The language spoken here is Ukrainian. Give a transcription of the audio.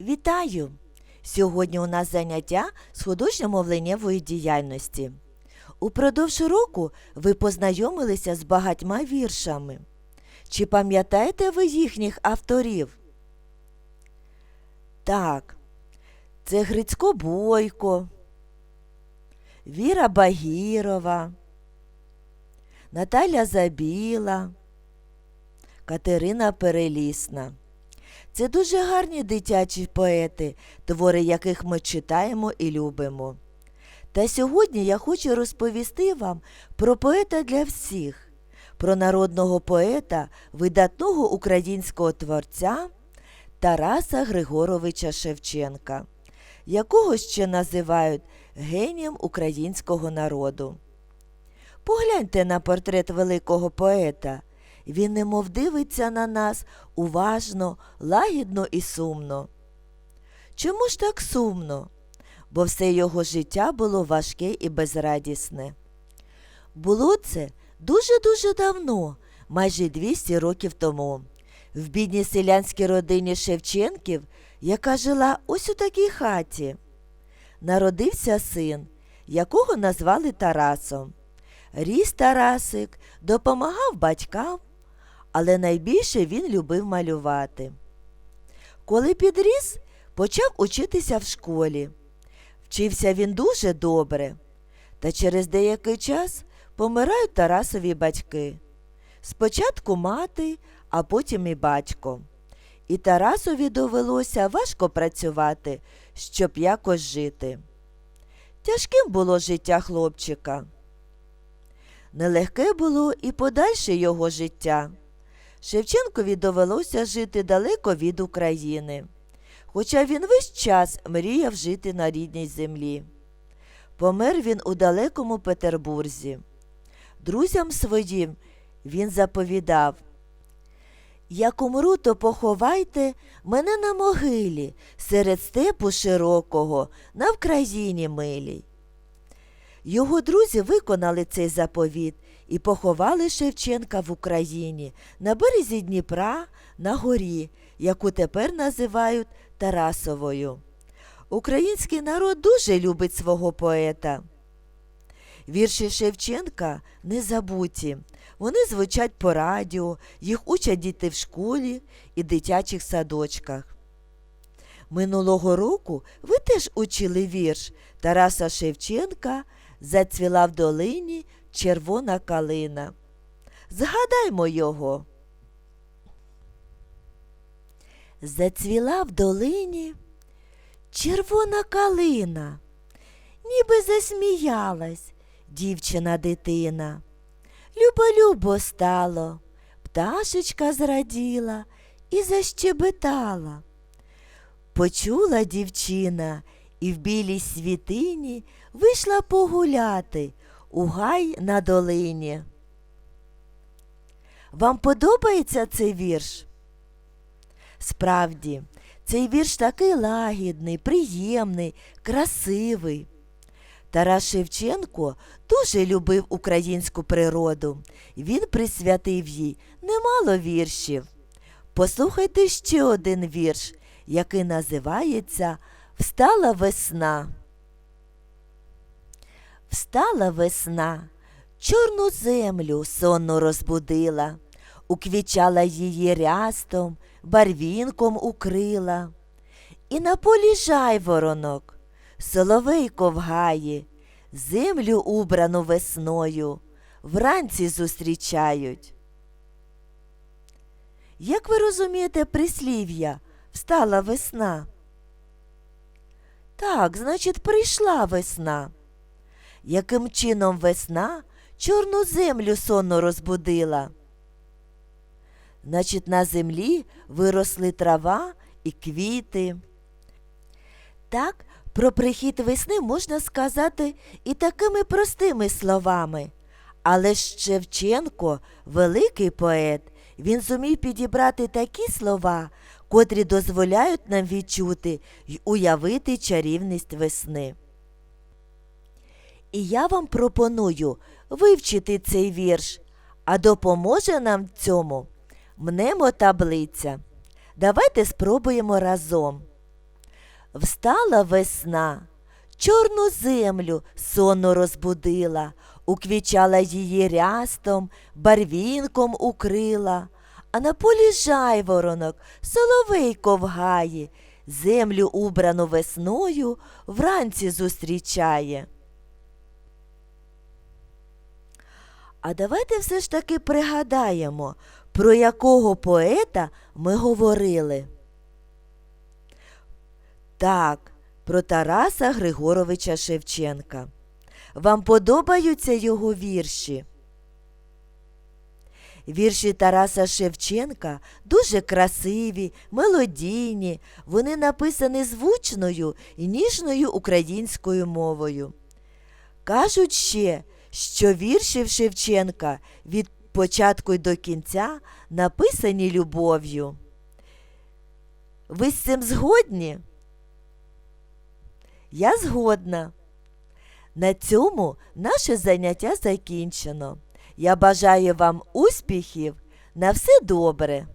Вітаю! Сьогодні у нас заняття з художньо-мовленнєвої діяльності. Упродовж року ви познайомилися з багатьма віршами. Чи пам'ятаєте ви їхніх авторів? Так, це Грицько Бойко, Віра Багірова, Наталя Забіла, Катерина Перелісна. Це дуже гарні дитячі поети, твори яких ми читаємо і любимо. Та сьогодні я хочу розповісти вам про поета для всіх, про народного поета, видатного українського творця Тараса Григоровича Шевченка, якого ще називають генієм українського народу. Погляньте на портрет великого поета. Він немов дивиться на нас уважно, лагідно і сумно. Чому ж так сумно? Бо все його життя було важке і безрадісне. Було це дуже-дуже давно, майже 200 років тому, в бідній селянській родині Шевченків, яка жила ось у такій хаті. Народився син, якого назвали Тарасом. Ріс Тарасик, допомагав батькам, але найбільше він любив малювати. Коли підріс, почав учитися в школі. Вчився він дуже добре, та через деякий час помирають Тарасові батьки. Спочатку мати, а потім і батько. І Тарасові довелося важко працювати, щоб якось жити. Тяжким було життя хлопчика. Нелегке було і подальше його життя. Шевченкові довелося жити далеко від України, хоча він весь час мріяв жити на рідній землі. Помер він у далекому Петербурзі. Друзям своїм він заповідав Як умру, то поховайте мене на могилі серед степу широкого, на Вкраїні милій. Його друзі виконали цей заповіт і поховали Шевченка в Україні на березі Дніпра на горі, яку тепер називають Тарасовою. Український народ дуже любить свого поета. Вірші Шевченка не забуті. Вони звучать по радіо, їх учать діти в школі і дитячих садочках. Минулого року ви теж учили вірш Тараса Шевченка Зацвіла в долині червона калина. Згадаймо його. Зацвіла в долині червона калина, ніби засміялась дівчина дитина. Любо-любо стало, пташечка зраділа і защебетала. Почула дівчина і в білій світині вийшла погуляти у гай на долині. Вам подобається цей вірш? Справді, цей вірш такий лагідний, приємний, красивий. Тарас Шевченко дуже любив українську природу. Він присвятив їй немало віршів. Послухайте ще один вірш, який називається Встала весна. Встала весна, чорну землю сонно розбудила, уквічала її рястом, барвінком укрила. І на полі жайворонок, соловейко в гаї, землю убрану весною, вранці зустрічають. Як ви розумієте прислів'я встала весна? Так, значить, прийшла весна. Яким чином весна чорну землю сонно розбудила? Значить, на землі виросли трава і квіти. Так, про прихід весни можна сказати і такими простими словами. Але Шевченко великий поет, він зумів підібрати такі слова, котрі дозволяють нам відчути й уявити чарівність весни. І я вам пропоную вивчити цей вірш, а допоможе нам в цьому мнемо таблиця. Давайте спробуємо разом. Встала весна, чорну землю сонно розбудила, уквічала її рястом, барвінком укрила, а на полі жайворонок соловейко в гаї, землю убрану весною вранці зустрічає. А давайте все ж таки пригадаємо, про якого поета ми говорили. Так, про Тараса Григоровича Шевченка. Вам подобаються його вірші? Вірші Тараса Шевченка дуже красиві, мелодійні, вони написані звучною і ніжною українською мовою. Кажуть ще, що вірші в Шевченка від початку до кінця написані любов'ю. Ви з цим згодні? Я згодна. На цьому наше заняття закінчено. Я бажаю вам успіхів. На все добре.